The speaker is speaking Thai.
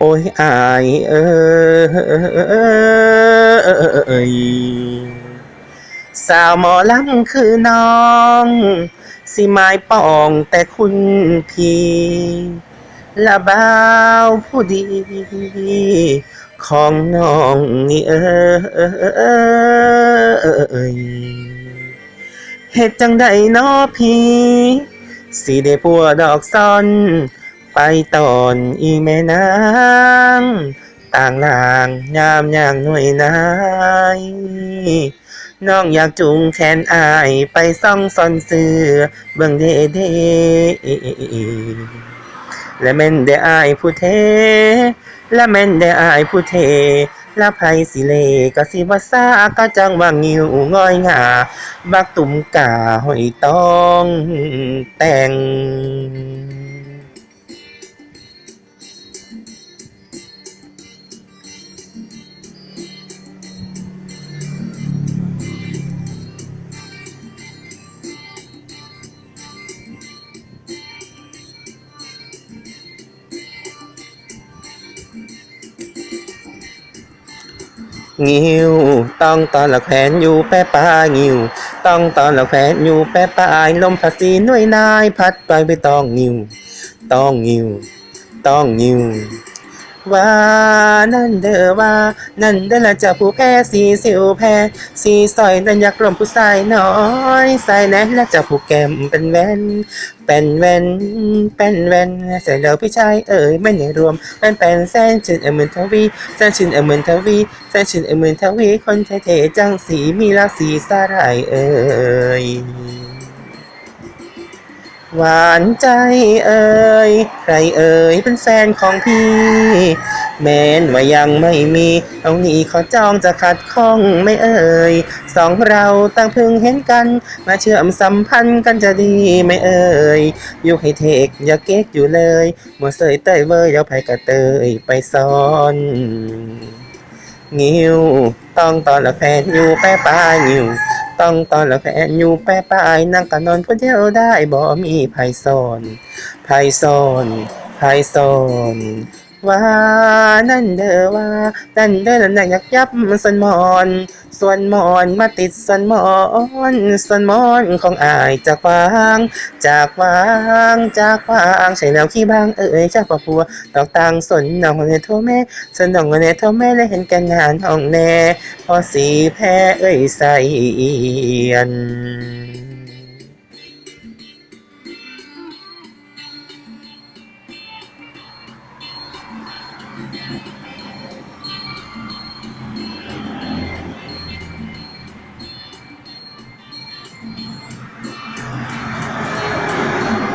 โอ้ยอายเอยสาวหมอลำคือน้อง สิไม้ปองแต่คุณพี่ละบ่าวผู้ดี ของน้องนี่เอยเฮ็ดจังใดน้อพี่ สิได้ปัวดอกซ่อน ไปตอนอีแม่นางต่างลางยามย่างหน่วยนายน้องอยากจูงแขนอายไปซ่องซอนเสือเบิ่งเดเดและแม่นได้อายผู้เท และแม่นได้อายผู้เทและไผสิเลก็สิว่าซาก็จังว่างิวง่อยงาบักตุ่มกาหอยตองแต่ง งิวต้องตอนละแขวนอยู่แป้ปลางิวต้องตอนละแขวนอยู่แป้ปลายลมพัดสีหน่วยนายพัดไปไปต้องงิวต้องงิวต้องงิว ว่านั่นเด้อว่า นั่นเด้อละเจะผู้แพ้สีสิวแพ้สีสอยนั่นอยากลมผู้ชายน้อยใส่แน่และเจะผู้แก้มเป็นแว่นเป็นแว่นเป็นแว่นใส่แล้วพี่ชายเอ๋ยไม่ได้รวมเป็นเป็นแสนชินเอหมื่นทวีแสนชินเอหมื่นทวีแสนชินเอหมื่นทวีคนเท่ๆจังสีมีราศีสาหร่ายเอ๋ย หวานใจเอ่ยใครเอ่ยเป็นแฟนของพี่ แม้นว่ายังไม่มีเอานี้ขอจองจะขัดข้องไม่เอ่ยสองเราต่างพิ่งเห็นกัน มาเชื่อมสัมพันธ์กันจะดีไม่เอ่ยอยู่ให้เทคอย่าเก๊กอยู่เลยมัวเสยเต้ยเว้ยแล้วไผกระเตยไปซ้อนงิวต้องตอนละแฟนอยู่แป้ปลายงิว ต้องตอนละแฟนอยู่แป้ปลายนั่งกันนอนคนเดียวได้บ่มีไผสอนไผสอนไผสอน ว่านั่นเด้อว่านั่นเด้อนั่นอยากยับสันมอน ส่วนมอนมาติดสันมอนสันมอนของอายจากวาง จากวางจากวางใช่แล้วขี้บางเอ่ยจากปะปัวดอกตังสนน้องเนโทแม่สนน้องเนโทแม่และเห็นแกันงานห้องแน่พอสีแพ้เอ้ยใส่เอียน いいね!